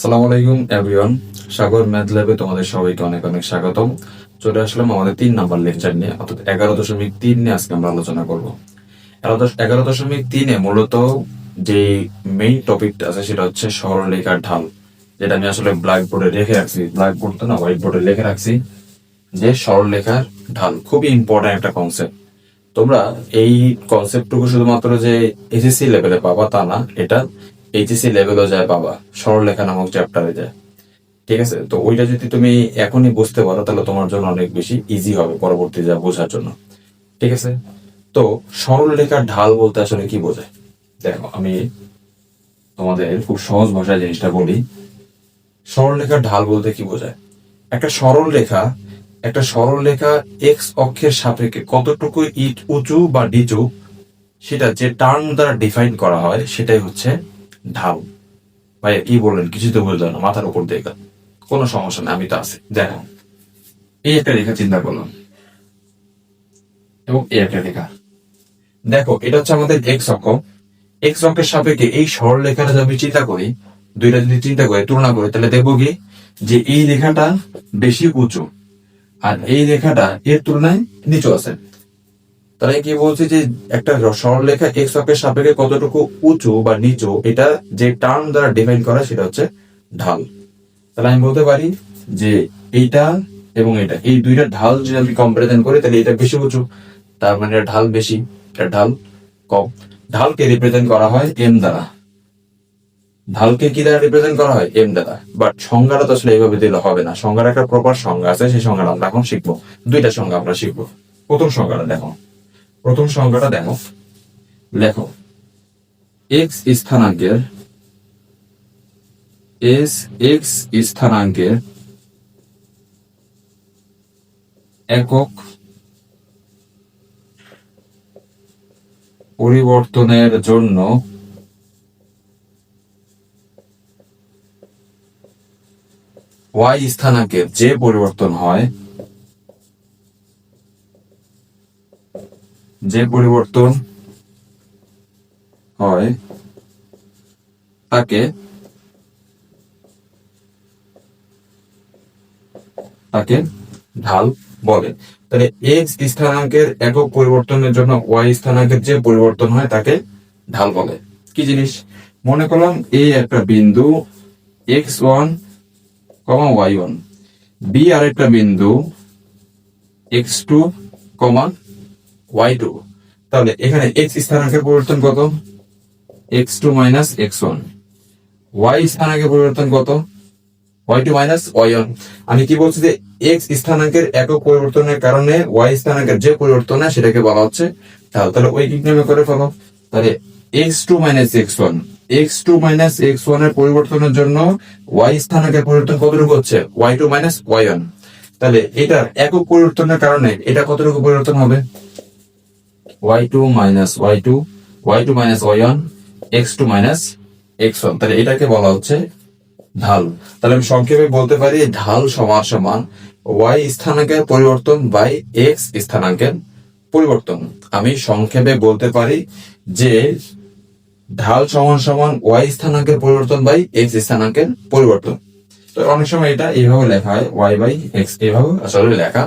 সালাম আলাইকুম এভরিওয়ান সাগর ম্যাথ ল্যাবে তোমাদের সবাইকে অনেক অনেক স্বাগতম। চলে আসলাম আমাদের তিন নাম্বার লেকচার নিয়ে, অর্থাৎ এগারো দশমিক তিন নিয়ে আজকে আমরা আলোচনা করব। এগারো দশমিক তিনে মূলত যে মেইন টপিকটা আছে সেটা হচ্ছে সরলরেখার ঢাল, যেটা আমি আসলে ব্ল্যাক বোর্ডে রেখে রাখছি। ব্ল্যাক বোর্ড তো না হোয়াইট বোর্ডে লিখে রাখছি যে সরলরেখার ঢাল, খুবই ইম্পর্টেন্ট একটা কনসেপ্ট তোমরা এই কনসেপ্টটুকু শুধুমাত্র যে এসএসসি লেভেলে পাবা তা না, এটা এইচএসসি লেভেলও যায় বাবা, সরলরেখা নামক চ্যাপ্টারে যায়। ঠিক আছে? তো ওইটা যদি তুমি এখনই বুঝতে পারো, তাহলে তোমার জন্য অনেক বেশি ইজি হবে পরবর্তী যা বোঝার জন্য। ঠিক আছে? তো সরলরেখার ঢাল বলতে আসলে কি বোঝায়? দেখো, আমি তোমাদের খুব সহজ ভাষায় জিনিসটা বলি। সরলরেখার ঢাল বলতে কি বোঝায়? একটা সরল রেখা একটা সরল রেখা এক্স অক্ষের সাপেক্ষে কতটুকু ইট উঁচু বা নিচু, সেটা যে টার্ম দ্বারা ডিফাইন করা হয়, সেটাই হচ্ছে ঢাল ভাইয়া, কি বললেন? কিছু তো বুঝলাম না, মাথার উপর দিয়ে। কোনো সমস্যা নেই, আমি তো আছি। দেখো, এই একটা রেখা চিন্তা করলাম। এবং এই একটা রেখা। দেখো, এটা হচ্ছে আমাদের এক্স অক্ষ। এক্স অক্ষের সাপেক্ষে এই সরল রেখাটা যদি আমি চিন্তা করি, দুইটা যদি চিন্তা করি, তুলনা করি, তাহলে দেখব কি? যে এই রেখাটা বেশি উঁচু, আর এই রেখাটা এর তুলনায় নিচু আছে। তাহলে কি বলছি যে একটা সরল রেখা এক্স অক্ষের সাপেক্ষে কতটুকু উঁচু বা নিচু, এটা যে টার্ম দ্বারা ডিফাইন করা সেটা হচ্ছে ঢাল। তাহলে আমি বলতে পারি যে এইটা এবং এটা, এই দুইটা ঢাল যদি আমি কম্পারিজন করি, তাহলে এটা বেশি উঁচু, তার মানে ঢাল বেশি, এটা ঢাল কম। ঢালকে রিপ্রেজেন্ট করা হয় এম দ্বারা। ঢালকে কি দ্বারা রিপ্রেজেন্ট করা হয়? এম দ্বারা। বাট সংজ্ঞাটা তো আসলে এইভাবে দিলে হবে না। সংজ্ঞার একটা প্রপার সংজ্ঞা আছে, সেই সংজ্ঞাটা আমরা এখন শিখব। দুইটা সংজ্ঞা আমরা শিখব। প্রথম সংজ্ঞাটা দেখো। প্রথম সংজ্ঞাটা দেখো। লেখো। এক্স স্থানাঙ্কের এস এক্স স্থানাঙ্কের একক পরিবর্তনের জন্য ওয়াই স্থানাঙ্কের যে পরিবর্তন হয় যে পরিবর্তন হয়, তাকে তাকে ঢাল বলে। তাহলে এক্স স্থানাঙ্কের একক পরিবর্তনের জন্য ওয়াই স্থানাঙ্কের যে পরিবর্তন হয়, তাকে ঢাল বলে। কি জিনিস? মনে করলাম এই একটা বিন্দু এক্স ওয়ান কমা ওয়াই ওয়ান বি আর একটা বিন্দু এক্স টু কমা ওয়াই টু তাহলে এখানে এক্স স্থানাঙ্কের পরিবর্তন কত? X two minus x one y স্থানাঙ্কের পরিবর্তন কত? Y two minus y one আমি কি বলছি যে এক্স স্থানাঙ্কের একক পরিবর্তনের কারণে ওয়াই স্থানাঙ্কের যে পরিবর্তন হয় সেটাকে বলা হচ্ছে ঢাল তাহলে ওই কি নামে করে ফেলো। তাহলে x two minus x one x two minus x ওয়ানের পরিবর্তনের জন্য ওয়াই স্থানাঙ্কের পরিবর্তন কতটুকু হচ্ছে? Y two minus y one তাহলে এটার একক পরিবর্তনের কারণে এটা কতটুকু পরিবর্তন হবে? Y2 minus y2 y2 minus y1 x2 minus x1 তাহলে এটাকে বলা হচ্ছে ঢাল। তাহলে আমি সংক্ষেপে বলতে পারি ঢাল সমান সমান y স্থানাঙ্কের পরিবর্তন বাই x স্থানাঙ্কের পরিবর্তন। আমি সংক্ষেপে বলতে পারি যে ঢাল সমান সমান y স্থানাঙ্কের পরিবর্তন বাই x স্থানাঙ্কের পরিবর্তন। তো অনেক সময় এটা এইভাবে লেখা হয়, y বাই x এইভাবে আসলে লেখা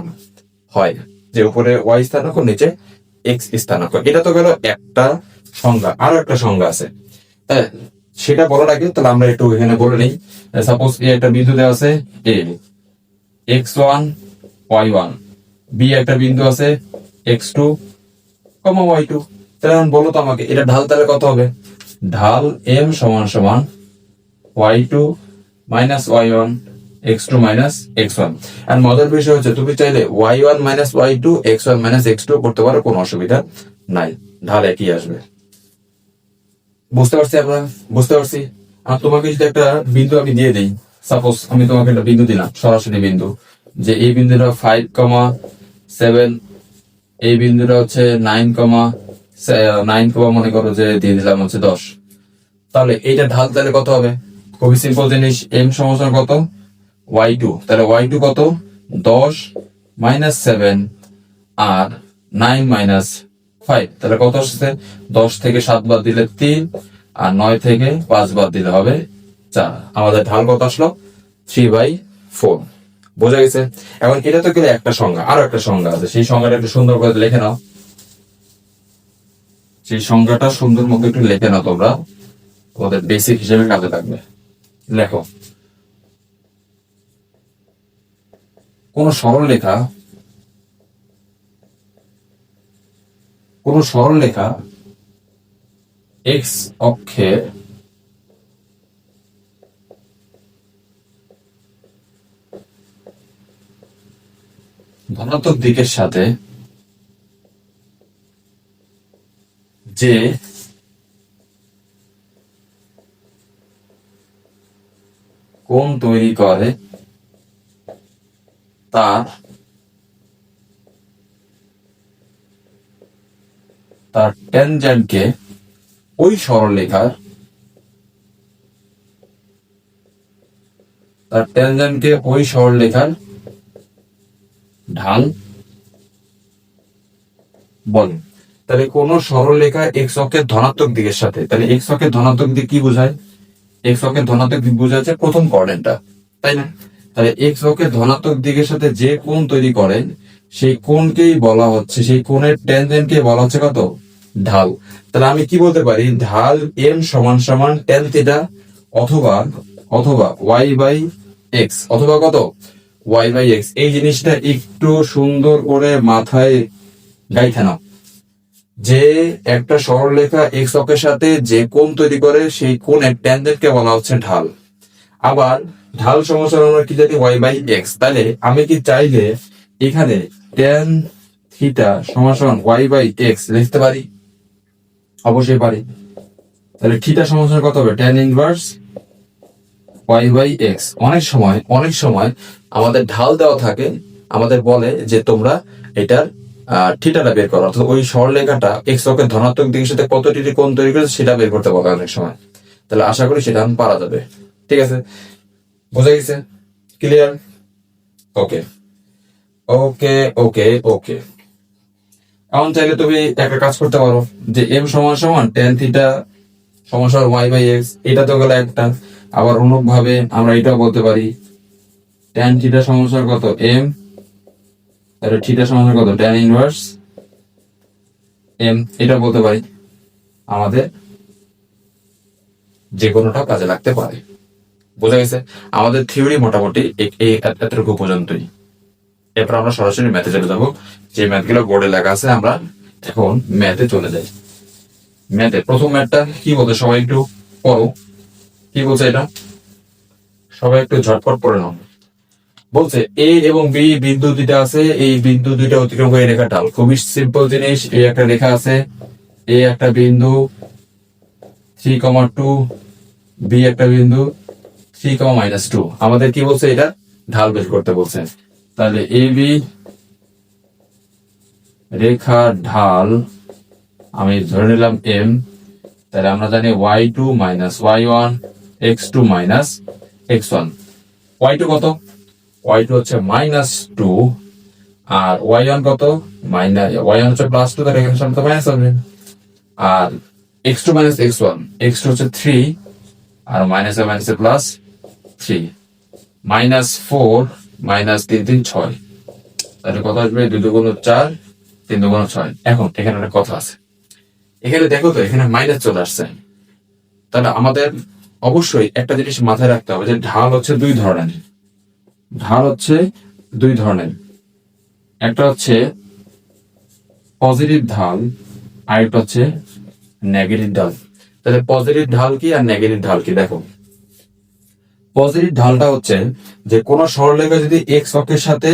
হয়। যে উপরে y স্থানাঙ্ক, নিচে x স্থানাঙ্ক এটা তো গেল একটা সংজ্ঞা, আরও একটা সংজ্ঞা আছে। সেটা বলার আগে তাহলে আমরা একটু এখানে বলে নিই। সাপোজ এ একটা বিন্দু দেওয়া আছে A x one y one B একটা বিন্দু আছে এক্স টু কমা ওয়াই টু তাহলে বলো তো আমাকে, এটা ঢাল তাহলে কত হবে? ঢাল এম সমান সমান y two minus y one x two minus x one আর মজার বিষয় হচ্ছে, তুমি চাইলে y one minus y two x one minus x two করতে পারো, কোনো অসুবিধা নাই। ঢাল একই আসবে। বুঝতে পারছি আপনারা? বুঝতে পারছি? আর তোমাকে যদি একটা বিন্দু আমি দিয়ে দিই সাপোজ আমি তোমাকে একটা বিন্দু দিলাম, সরাসরি বিন্দু, যে এই বিন্দুটা ফাইভ কমা সেভেন এই বিন্দুটা হচ্ছে নাইন কমা নাইন কমা মনে করো যে দিয়ে দিলাম হচ্ছে দশ। তাহলে এইটা ঢাল তাহলে কত হবে? খুবই সিম্পল জিনিস এম সমস্যার কত? ওয়াই টু তাহলে ওয়াই টু কত? দশ মাইনাস সেভেন আর নাইন মাইনাস ফাইভ তাহলে কত আসছে? দশ থেকে সাত বাদ দিলে তিন আর নয় থেকে পাঁচ বাদ দিলে হবে চার। আমাদের ঢাল কত আসলো? থ্রি বাই ফোর বোঝা গেছে? এখন এটা তো গেলে একটা সংজ্ঞা, আরও একটা সংজ্ঞা আছে। সেই সংজ্ঞাটা একটু সুন্দর করে লিখে নাও। সেই সংজ্ঞাটা সুন্দর মতো একটু লিখে নাও তোমরা। তোমাদের বেসিক হিসেবে কাজে লাগবে। লেখো। কোন সরল লেখা কোন সরল লেখা এক্স অক্ষের ধনাত্মক দিকের সাথে যে কোন তৈরি করে তার তার ওই সরলরেখার তার ওই সরলরেখার ঢাল বলে। তাহলে কোন সরলরেখা এক্স অক্ষের ধনাত্মক দিকের সাথে, তাহলে এক্স অক্ষের ধনাত্মক দিক কি বোঝায়? এক্স অক্ষের ধনাত্মক দিক বোঝাচ্ছে প্রথম কোঅর্ডিনেটটা তাই না? তাহলে এক্স অক্ষের ধনাত্মক দিকের সাথে যে কোণ তৈরি করেন, সেই কোণকেই বলা হচ্ছে, সেই কোণের ট্যানজেন্টকে বলা হচ্ছে কত? ঢাল। তাহলে আমি কি বলতে পারি? ঢাল এম সমান সমান টেন থিটা অথবা অথবা ওয়াই বাই এক্স অথবা কত? ওয়াই বাই এক্স এই জিনিসটা একটু সুন্দর করে মাথায় গাইথে নাও। যে একটা সরলরেখা এক্স অক্ষের সাথে যে কোণ তৈরি করে, সেই কোণের ট্যানজেন্টকে বলা হচ্ছে ঢাল। আবার ঢাল সমস্যার আমরা কি জানি ওয়াই বাই এক্স তাহলে আমি কি চাইলে এখানে ট্যান থিটা সমান ওয়াই বাই এক্স লিখতে পারি? অবশ্যই পারি। তাহলে থিটা সমান কত হবে? Tan inverse y by x অনেক সময় অনেক সময় আমাদের ঢাল দেওয়া থাকে, আমাদের বলে যে তোমরা এটার থিটাটা বের করো। অর্থাৎ ওই সরলরেখাটা এক্স অক্ষের ধনাত্মক দিকের সাথে কত ডিগ্রি কোণ তৈরি করেছে সেটা বের করতে বলে অনেক সময়। তাহলে আশা করি সেটা পারা যাবে। ঠিক আছে? বোঝা গেছে? ক্লিয়ার ওকে ওকে ওকে ওকে এখন চাইলে তুমি একটা কাজ করতে পারো, যে এম সমান সমান টেন থিটা সমান ওয়াই বাই এক্স এটা তো গেলে একটা। আবার অন্যভাবে আমরা এটাও বলতে পারি টেন থিটা সমান কত? এম তাহলে থিটা সমান কত? টেন ইনভার্স এম এটা বলতে পারি। আমাদের যে কোনোটা কাজে লাগতে পারে। বোঝা গেছে? আমাদের থিওরি মোটামুটি এতটুকু পর্যন্তই। এরপর আমরা সরাসরি ম্যাথে চলে যাব। যে ম্যাথগুলো বোর্ডে লেখা আছে, আমরা এখন ম্যাথে চলে যাই। ম্যাথে প্রথম ম্যাথটা কি বলছে সবাই একটু পড়ো। কি বলছে এটা? সবাই একটু ঝটপট পড়ে নাও। বলছে এ এবং বি বিন্দু দুইটা আছে, এই বিন্দু দুইটা অতিক্রম করে রেখা ঢাল খুবই সিম্পল জিনিস, এই একটা রেখা আছে। এ একটা বিন্দু থ্রি কমা টু বি একটা বিন্দু থ্রি কমা মাইনাস টু। আমাদের কি বলছে এটা? ঢাল বের করতে বলছে। তাহলে এ, বি রেখা ঢাল, আমি ধরে নিলাম এম। তাহলে আমরা জানি y two minus y one, x two minus x one. Y two কত? ওয়াই টু হচ্ছে মাইনাস টু। আর ওয়াই ওয়ান কত? মাইনাস ওয়াই ওয়ান হচ্ছে প্লাস টু তার এখানে সামনে মাইনাস হবে। আর x two minus x one, x two হচ্ছে থ্রি, আর মাইনাসে মাইনাসে plus three minus four minus তিন তিন ছয়। তাহলে কত আসবে? দুই দুগুণ চার, তিন দুগুণ ছয়। এখন এখানে একটা কথা আছে। এখানে দেখো তো, এখানে মাইনাস চলে আসছে। তাহলে আমাদের অবশ্যই একটা জিনিস মাথায় রাখতে হবে যে ঢাল হচ্ছে দুই ধরনের। ঢাল হচ্ছে দুই ধরনের। একটা হচ্ছে পজিটিভ ঢাল, আর একটা হচ্ছে নেগেটিভ ঢাল। তাহলে পজিটিভ ঢাল কি আর নেগেটিভ ঢাল কি? দেখো। পজিটিভ ঢালটা হচ্ছে যে কোন সরলরেখা যদি এক্স অক্ষের সাথে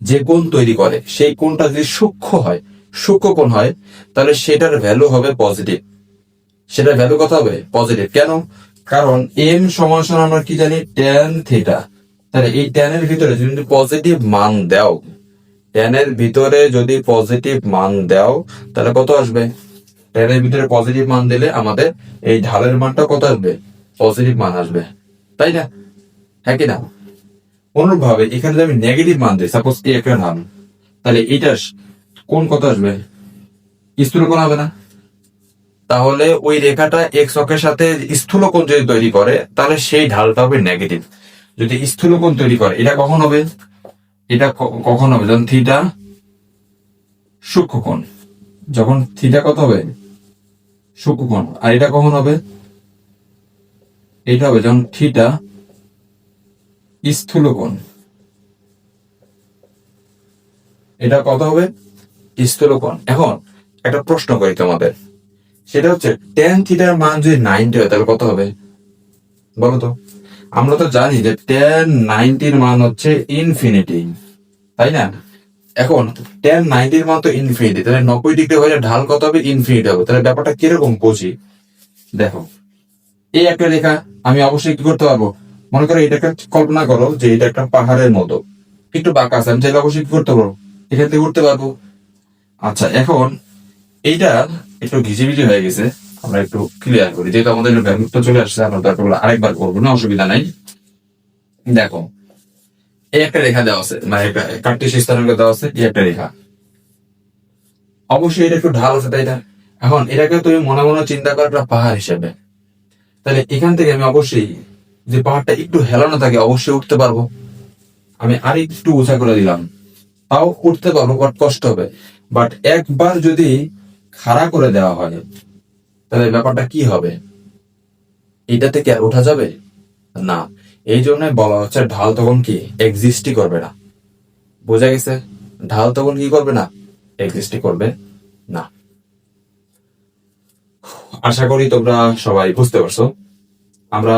যে কোণ তৈরি করে, সেই কোণটা যদি সূক্ষ্ম হয়, সূক্ষ্ম কোণ হয়, তাহলে সেটার ভ্যালু হবে পজিটিভ সেটার ভ্যালু কত হবে? পজিটিভ কেন? কারণ এম সমান সমান আমরা কি জানি? ট্যান থিটা তাহলে এই ট্যানের ভিতরে যদি পজিটিভ মান দাও ট্যানের ভিতরে যদি পজিটিভ মান দাও, তাহলে কত আসবে? ট্যানের ভিতরে পজিটিভ মান দিলে আমাদের এই ঢালের মানটা কত আসবে? পজিটিভ মান আসবে। তাই না? হ্যাঁ কি না? অনুরূপভাবে এখানে যদি আমি নেগেটিভ মান দিই সাপোজ এ একটা ঢাল তাহলে এটা কোন কত আসবে? স্থূল কোন হবে না? তাহলে ওই রেখাটা এক্স অক্ষের সাথে স্থূলকোণ যদি তৈরি করে, তাহলে সেই ঢালটা হবে নেগেটিভ যদি স্থূলকোণ তৈরি করে, এটা কখন হবে? এটা কখন হবে? যখন থিটা সূক্ষ্মকোণ যখন থিটা কত হবে? সূক্ষ্ম কোণ। আর এটা কখন হবে? এটা হবে যখন থিটা স্থূলকোণ। এটা কত হবে? স্থূলকোণ। এখন একটা প্রশ্ন করি তোমাদের। সেটা হচ্ছে টেন থিটার মান যদি নাইনটি হয়, তাহলে কত হবে? বলো তো। আমরা তো জানি যে টেন নাইনটির মান হচ্ছে ইনফিনিটি তাই না? এখন টেন নাইনটির মান তো ইনফিনিটি তাহলে নব্বই ডিগ্রি হয়ে ঢাল কত হবে? ইনফিনিটি হবে। তাহলে ব্যাপারটা কীরকম বুঝি? দেখো, এই একটা রেখা আমি অবশ্যই কি করতে পারব? মনে করো এটাকে কল্পনা করো যে এটা একটা পাহাড়ের মতো। একটু বাঁকা আছে, আমি চাইলে অবশ্যই কি করতে পারব? এখান থেকে উঠতে পারব। আচ্ছা এখন এইটা একটু ঘিজিবিজি হয়ে গেছে। আমরা একটু ক্লিয়ার করি। যেহেতু আমাদের ভ্যালুটা চলে আসছে, আমরা হলে আরেকবার করব না অসুবিধা নাই। দেখো, এই একটা রেখা দেওয়া আছে মানে একটা কার্টিস স্থানাঙ্ক দেওয়া আছে, এই একটা রেখা। অবশ্যই এটা একটু ঢাল আছে, তাই এখন এটাকে তুমি মনে মনে চিন্তা করো একটা পাহাড় হিসেবে। তাহলে এখান থেকে আমি অবশ্যই যে পাহাড়টা একটু হেলানো থাকে, অবশ্যই উঠতে পারব। আমি আর একটু উঁচা করে দিলাম। তাও উঠতে পারব বাট কষ্ট হবে। বাট একবার যদি খাড়া করে দেওয়া হয়, তাহলে ব্যাপারটা কি হবে? এটা থেকে আর ওঠা যাবে? না। এই জন্য বলা হচ্ছে ঢাল তখন কি? এক্সিস্টই করবে না। বোঝা গেছে? ঢাল তখন কি করবে না? এক্সিস্টই করবে না। আশা করি তোমরা সবাই বুঝতে পারছ। আমরা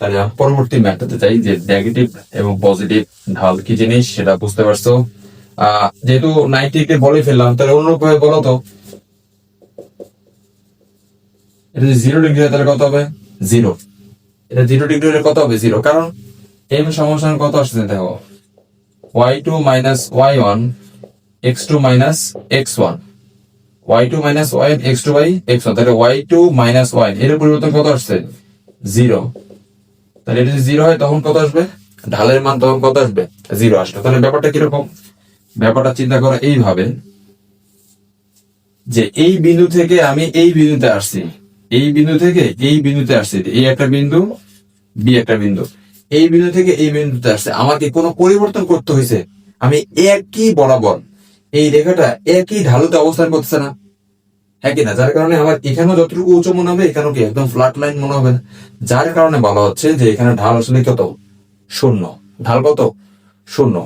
তাহলে পরবর্তী ম্যাথটাতে চাই যে নেগেটিভ এবং পজিটিভ ঢাল কি জিনিস সেটা বুঝতে পারছ। যেহেতু নাইনটি কে বলে ফেললাম, তাহলে অন্যরূপ ভাবে বলো তো। এটা যদি জিরো ডিগ্রি হয় তাহলে কত হবে? জিরো এটা জিরো ডিগ্রি হলে কত হবে? জিরো কারণ এম সমস্যা কত আসছে দেখো। Y two minus y one x two minus x one y two minus y x two by x one তাহলে ওয়াই টু মাইনাস ওয়াই এর পরিবর্তন কত আসছে? জিরো তাহলে যদি জিরো হয়, তখন কত আসবে? ঢালের মান তখন কত আসবে? জিরো আসবে। তাহলে ব্যাপারটা কীরকম? ব্যাপারটা চিন্তা করা এইভাবে, যে এই বিন্দু থেকে আমি এই বিন্দুতে আসছি। এই বিন্দু থেকে এই বিন্দুতে আসছি। এই একটা বিন্দু বি একটা বিন্দু। এই বিন্দু থেকে এই বিন্দুতে আসছে। আমাকে কোনো পরিবর্তন করতে হয়েছে। আমি একই বরাবর এই রেখাটা একই ঢালুতে অবস্থান করতেছে না। হ্যাঁ কিনা যার কারণে আমার এখানেও যতটুকু উঁচু মনে হবে, এখানেও কি একদম ফ্ল্যাট লাইন মনে হবে না। যার কারণে বলা হচ্ছে যে এখানে ঢাল আসলে কত? শূন্য। ঢাল কত? শূন্য।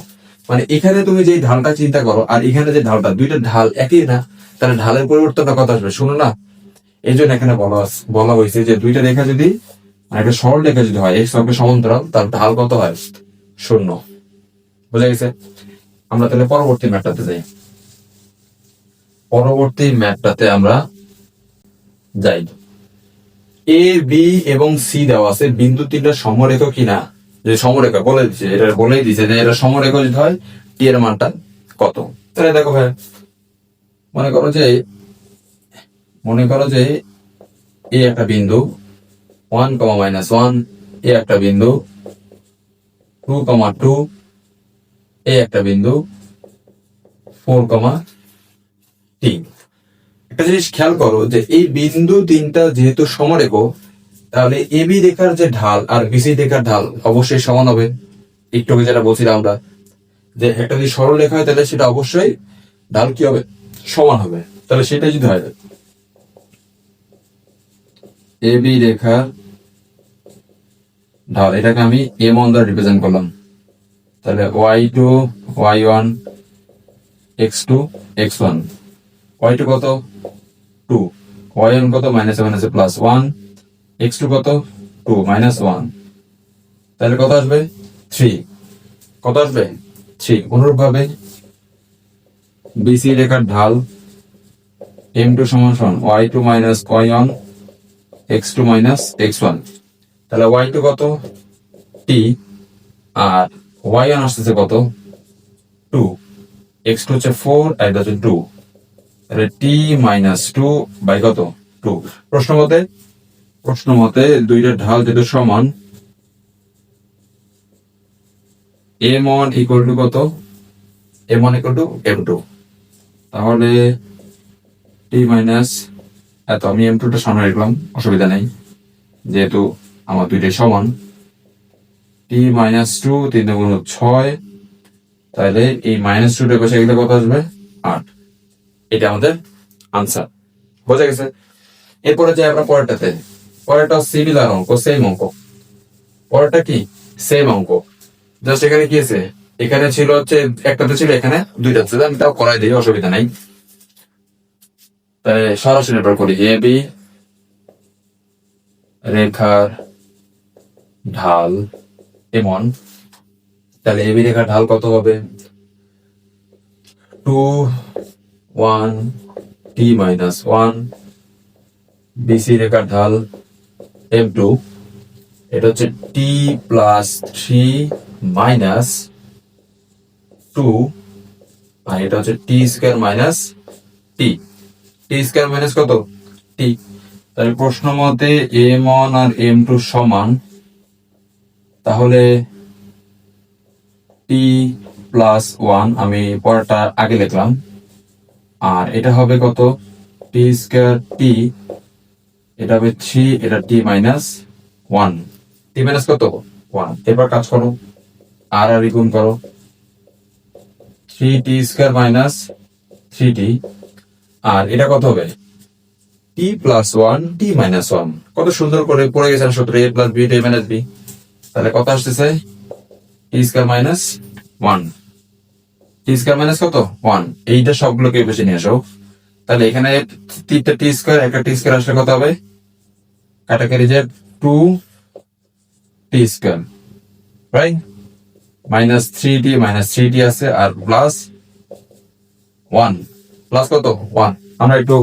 মানে এখানে তুমি যে ঢালটা চিন্তা করো, আর এখানে যে ঢালটা, দুইটা ঢাল একই না, তাহলে ঢালের পরিবর্তনটা কত আসবে? শূন্য না? এই জন্য এখানে বলা বলা হয়েছে যে দুইটা রেখা যদি একটা সরল রেখা যদি হয় এক্স অক্ষের সমান্তরাল, তার ঢাল কত হয়? শূন্য। বুঝা গেছে? আমরা তাহলে পরবর্তী ম্যাটটাতে যাই। পরবর্তী ম্যাটটাতে আমরা যাই। এ বি এবং সি দেওয়া আছে, বিন্দু তিনটা সমরেখ কিনা? যে সমরেখা, বলে দিচ্ছে এটা বলেই দিচ্ছে যে এটা সমরেখ যদি হয় টি এর মানটা কত? তাহলে দেখো ভাই, মনে করো যে, মনে করো যে এ একটা বিন্দু one comma minus one A একটা বিন্দু টু কমা টু এ একটা বিন্দু ফোর কমা তিন। একটা জিনিস খেয়াল করো যে এই বিন্দু তিনটা যেহেতু সমরেখ, তাহলে এবি রেখার যে ঢাল আর বিসি রেখার ঢাল অবশ্যই সমান হবে। একটু আগে যেটা বলছিলাম আমরা, যে একটা যদি সরল রেখা হয়, তাহলে সেটা অবশ্যই ঢাল কি হবে? সমান হবে। তাহলে সেটা যদি হয় এবি রেখার ঢাল, এটাকে আমি এম ওয়ান দ্বারা রিপ্রেজেন্ট করলাম। তাহলে y two y one x two x one y two কত? টু ওয়াই ওয়ান কত? Minus minus plus one x two কত? টু মাইনাস ওয়ান তাহলে কত আসবে? থ্রি কত আসবে? থ্রি অনুরূপ ভাবে বিসি রেখার ঢাল এম টু সমান সমান y two minus y one x two minus x one তাহলে ওয়াই টু কত? টি আর ওয়াই ওয়ান আসতেছে কত? টু এক্স টু হচ্ছে ফোর আর এটা হচ্ছে টু তাহলে টি মাইনাস টু বাই কত? টু প্রশ্ন মতে? প্রশ্ন মতে দুইটা ঢাল যেহেতু সমান এম ওয়ান ইকুয়াল টু কত? M one equal to m two তাহলে টি মাইনাস এত, আমি এম টুটা সামনে রাখলাম, অসুবিধা নেই। যেহেতু আমার দুইটাই সমান টি মাইনাস টু তিন গুণ ছয়, তাহলে এই মাইনাস টুটা বসে গেলে কত আসবে? আট। এটা আমাদের আনসার বোঝা গেছে? এরপরে যাই আমরা পরেরটাতে। পরেরটা সিমিলার অঙ্ক সেম অঙ্ক। পরেরটা কি? সেম অঙ্ক। জাস্ট এখানে কি আছে? এখানে ছিল হচ্ছে, একটাতে ছিল এখানে দুইটা ছিল। আমি তাও করাই দিই, অসুবিধা নাই। তাই সরাসরি এবার করি এ বি রেখার ঢাল। এমন। তাহলে এবি রেখার ঢাল কত হবে? Two one t minus one BC রেখার ঢাল এম টু এটা হচ্ছে t plus three minus two আর এটা হচ্ছে t square minus t t square minus কত? টি তাহলে প্রশ্ন মতে এম ওয়ান আর এম টু সমান তাহলে টি প্লাস ওয়ান আমি পরেরটা আগে লিখলাম। আর এটা হবে কত? টি স্কোয়ার টি এটা হবে থ্রি এটা t minus one t minus কত? ওয়ান এবার কাজ করো। আর আর গুণ করো। Three t square minus three t আর এটা কত হবে? T plus one t minus one কত সুন্দর করে পড়ে গেছেন সূত্র? A plus B t minus B তাহলে কত আসতেছে? T square minus one t square minus কত? ওয়ান এইটা সবগুলোকে বেশি নিয়ে আসো। তাহলে এখানে তিনটা টি স্কোয়ার একটা টি স্কোয়ার আসলে কত হবে? কাটাকারি যে two t square right minus three t minus three t আছে, আর প্লাস ওয়ান প্লাস কত? ওয়ান আমরা একটু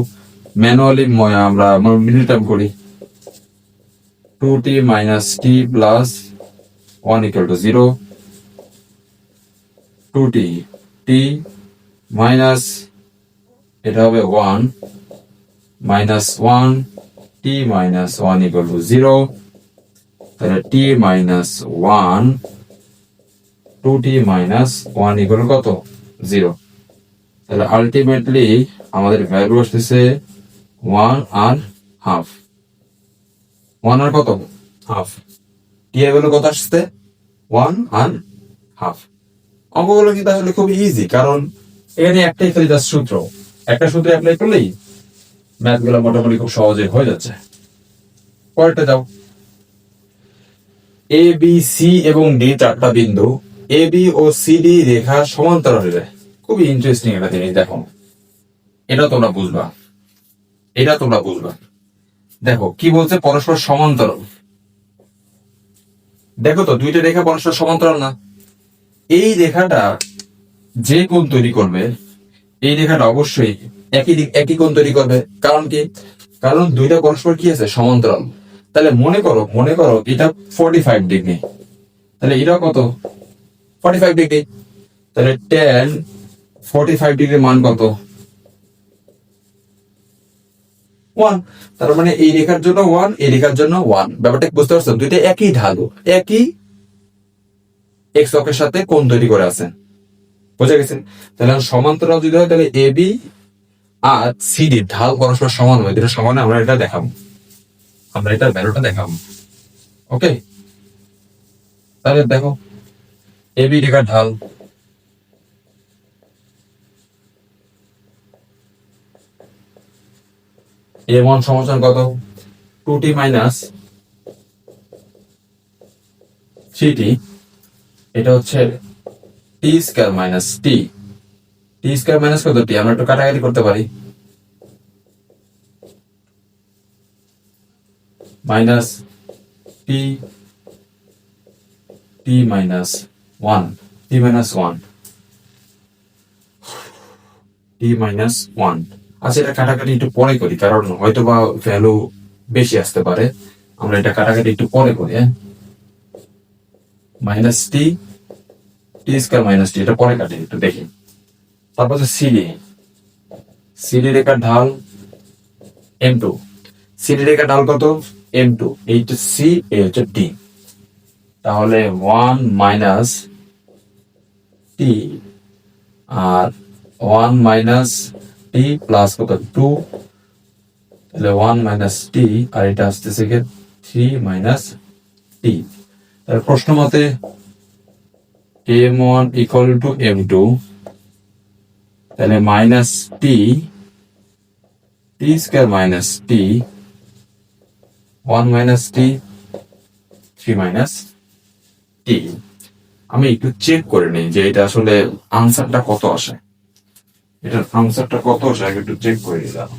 ম্যানুয়ালি আমরা টার্ম করি। Two t minus t plus one equal to zero two t t minus এটা হবে one minus one t minus one equal to zero তাহলে t minus one two t minus one equal কত? Zero তাহলে ultimately আমাদের value আসতেছে one আর half one আর কত? হাফ টি এর ভ্যালু কত আসছে? ওয়ান আর হাফ অঙ্কগুলো কিন্তু আসলে খুব ইজি কারণ এখানে একটাই খালি জাস্ট সূত্র। একটা সূত্র অ্যাপ্লাই করলেই ম্যাথগুলো মোটামুটি খুব সহজে হয়ে যাচ্ছে। পরেরটা যাও। এ বি সি এবং ডি চারটা বিন্দু এ বি ও সি ডি রেখা সমান্তরালে খুবই ইন্টারেস্টিং একটা জিনিস, দেখো। এটা তোমরা বুঝবা। এটা তোমরা বুঝবা। দেখো, কি বলছে পরস্পর সমান্তরাল? দেখো তো, দুইটা রেখা পরস্পর সমান্তরাল না? এই রেখাটা যে কোণ তৈরি করবে, এই রেখাটা অবশ্যই একই দিক, একই কোণ তৈরি করবে। কারণ কি? কারণ দুইটা পরস্পর কি আছে? সমান্তরাল। তাহলে মনে করো মনে করো এটা ফোর্টি ফাইভ ডিগ্রি তাহলে এটা কত? ফর্টি ফাইভ ডিগ্রি তাহলে টেন ফোর্টি ফাইভ ডিগ্রি মান কত? ওয়ান তার মানে এই রেখার জন্য ওয়ান এই রেখার জন্য ওয়ান ব্যাপারটা বুঝতে পারছ দুইটা একই ঢালু, একই এক্স অক্ষের সাথে কোণ তৈরি করে আছেন বুঝে গেছেন? তাহলে সমান্তরাল যদি হয়, তাহলে এ বি আর সিডি ঢাল পরস্পর সমান হয়। দুটো সমান আমরা এটা দেখাবো। আমরা এটার ভ্যালুটা দেখাবো। ওকে তাহলে দেখো এ বি রেখার ঢাল। এ ওয়ান সমাধান কত? টু টি মাইনাস থ্রি এটা হচ্ছে T square minus T T square minus কত টি আমরা একটু কাটাকাটি করতে পারি। Minus T T minus one T minus one T minus one আচ্ছা এটা কাটাকাটি একটু পরে করি, কারণ হয়তো বা ভ্যালু বেশি আসতে পারে। আমরা এটা কাটাকাটি একটু পরে করি হ্যাঁ? Minus T T square minus T এটা পরে কাটি, একটু দেখি। তারপর সিডি সিডি রেখার ঢাল এম টু সিডি রেখার ঢাল কত? এম টু এই হচ্ছে সি এই হচ্ছে ডি তাহলে ওয়ান মাইনাস টি আর ওয়ান মাইনাস টি প্লাস কত টু তাহলে ওয়ান মাইনাস টি আর এটা আসতেছে গিয়ে থ্রি মাইনাস টি তাহলে প্রশ্ন মতে M one equal to M two তাহলে minus T T square minus T one minus T three minus T আমি একটু চেক করে নিই যে এটা আসলে আনসারটা কত আসে। এটার আনসারটা কত আগে একটু চেক করে নিলাম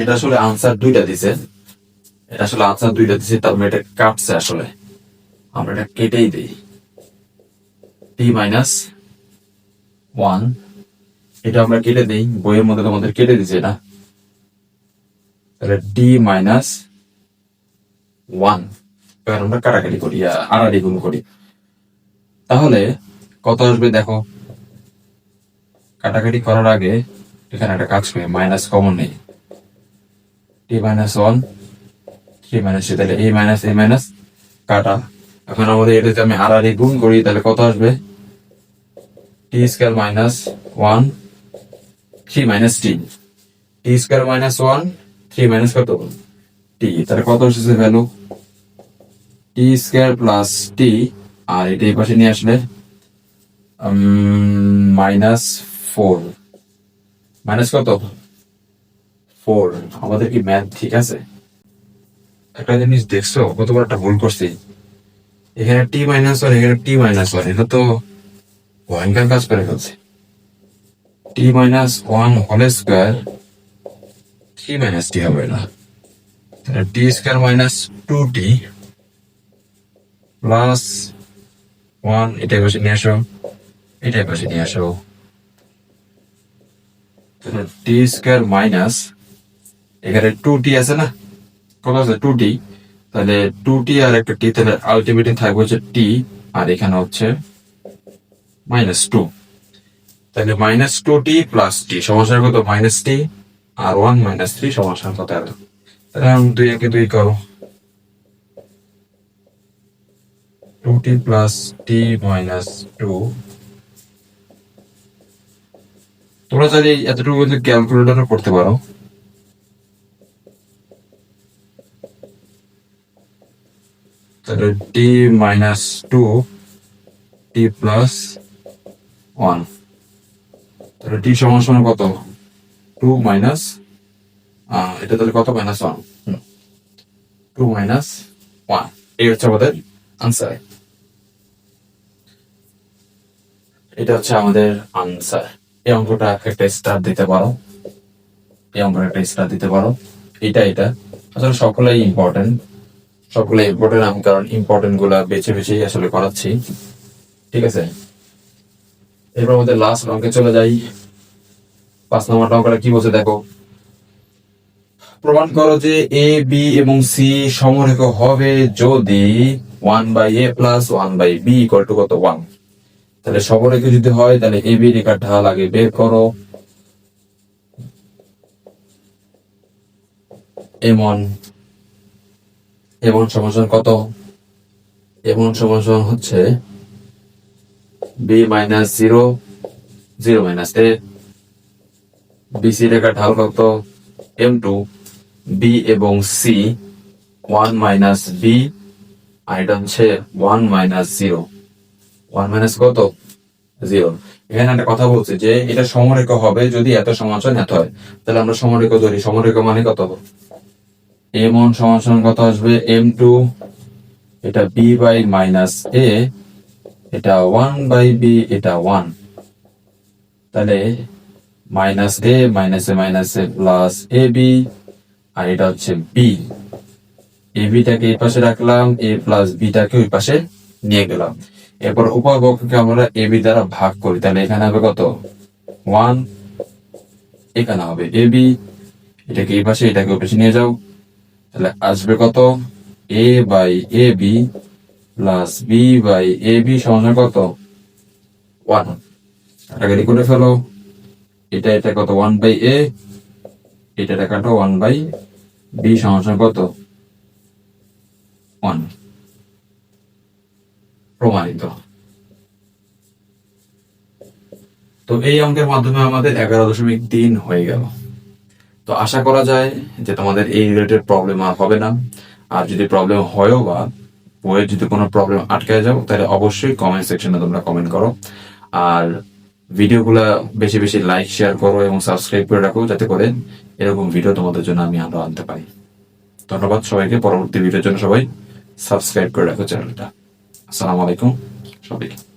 এটা আসলে আনসার দুইটা দিছে। এটা আসলে আনসার দুইটা দিছে, তার মানে এটা কাটছে আসলে। আমরা এটা কেটেই দিই। টি মাইনাস ওয়ান এটা আমরা কেটে দিই। বইয়ের মধ্যে তোমাদের কেটে দিছে এটা। তাহলে টি মাইনাস ওয়ান আমরা কাটাকাটি করি আড়াআড়ি গুণ করি। তাহলে কত আসবে দেখো? কাটাকাটি করার আগে এখানে একটা কাজ করি মাইনাস কমন নেই। T minus one three minus তাহলে এ মাইনাস এ মাইনাস কাটা। এখন আমাদের এটা যদি আমি আড়াআড়ি গুণ করি, তাহলে কত আসবে? T square minus one three minus T T square minus one three minus কত? টি তাহলে কত এসেছে value T square plus T আর এটা এই পাশে নিয়ে আসলে মাইনাস ফোর মাইনাস কত? ফোর আমাদের কি ম্যাথ ঠিক আছে? একটা জিনিস দেখছ কতবার একটা ভুল করছি। এখানে টি মাইনাস ওয়ান এখানে টি মাইনাস ওয়ান এটা তো ভয়ঙ্কর কাজ করে ফেলছে। T minus one whole square three minus T হবে না। T square minus two T plus one এটাই পাশে নিয়ে আসো। এটাই পাশে নিয়ে আসো। টি স্কোয়ার মাইনাস এখানে টু টি আছে না? কত আছে? টু টি তাহলে টু টি আর একটা টি তাহলে আলটিমেটলি থাকবে হচ্ছে টি আর এখানে হচ্ছে মাইনাস টু তাহলে minus two T plus T সমস্যার কত? মাইনাস টি আর ওয়ান মাইনাস থ্রি সমস্যার কত? তাহলে দুই একে দুই করো। Two T plus T minus two তোমরা চাইলে এতটুকু কিন্তু ক্যালকুলেটরও করতে পারো। তাহলে T minus two T plus one তাহলে টি সমান সমান কত? টু মাইনাস এটা তাহলে কত minus one two minus one এই হচ্ছে আমাদের আনসার এটা হচ্ছে আমাদের আনসার এই অঙ্কটা একটা স্টার দিতে পারো। এই অঙ্কটা একটা স্টার দিতে পারো। এটা এটা। আসলে সকলেই ইম্পর্টেন্ট সকলে ইম্পর্টেন্ট আমি কারণ ইম্পর্টেন্টগুলা বেছে বেছেই আসলে করাচ্ছি। ঠিক আছে? এরপর আমাদের লাস্ট অঙ্কে চলে যাই। পাঁচ নম্বর অঙ্কটা কি বলছে দেখো। প্রমাণ করো যে এ বি এবং সি সমরেখ হবে যদি one by A plus one by B equal to কত? ওয়ান তাহলে সমরেখ যদি হয়, তাহলে এ বি রেখার ঢাল আগে বের করো। এমন এমন সমাধান কত? এমন সমাধান হচ্ছে B minus zero zero minus A BC রেখার ঢাল কত? এম টু বি এবং সি ওয়ান মাইনাস বি আর হচ্ছে one minus zero one minus কত? জিরো এখানে একটা কথা বলছে যে, এটা সমরেখ হবে যদি এত সমাধান এত হয়। তাহলে আমরা সমরেখ ধরি। সমরেখ মানে কত এম ওয়ান সমান কত আসবে? এম টু এটা বি বাই মাইনাস এ এটা ওয়ান বাই বি এটা ওয়ান তাহলে minus A minus A minus A plus A B আর এটা হচ্ছে বি এ বিটাকে এই পাশে রাখলাম এ প্লাস বিটাকে ওই পাশে নিয়ে গেলাম। এরপর উভয় পক্ষকে আমরা এ বি দ্বারা ভাগ করি। তাহলে এখানে হবে কত? ওয়ান। এখানে হবে এ বি। এটাকে এই পাশে এটাকে পাশে নিয়ে যাও। তাহলে আসবে কত? A by A B plus B by A B সমান কত? ওয়ান। কাটাকাটি করে ফেলো। এটা এটা কত? One by A. এটা এটা কাটো। ওয়ান বাই বি সমান কত? ওয়ান। প্রমাণিত। তো এই অঙ্কের মাধ্যমে আমাদের এগারো দশমিক তিন হয়ে গেল। তো আশা করা যায় যে তোমাদের এই রিলেটেড প্রবলেম আর হবে না। আর যদি প্রবলেম হয়ও বা বইয়ের যদি কোনো প্রবলেম আটকায় যাও, তাহলে অবশ্যই কমেন্ট সেকশনে তোমরা কমেন্ট করো। আর ভিডিওগুলা বেশি বেশি লাইক শেয়ার করো এবং সাবস্ক্রাইব করে রাখো, যাতে করে এরকম ভিডিও তোমাদের জন্য আমি আরও আনতে পারি। ধন্যবাদ সবাইকে। পরবর্তী ভিডিওর জন্য সবাই সাবস্ক্রাইব করে রাখো চ্যানেলটা। আসসালামু আলাইকুম সবাইকে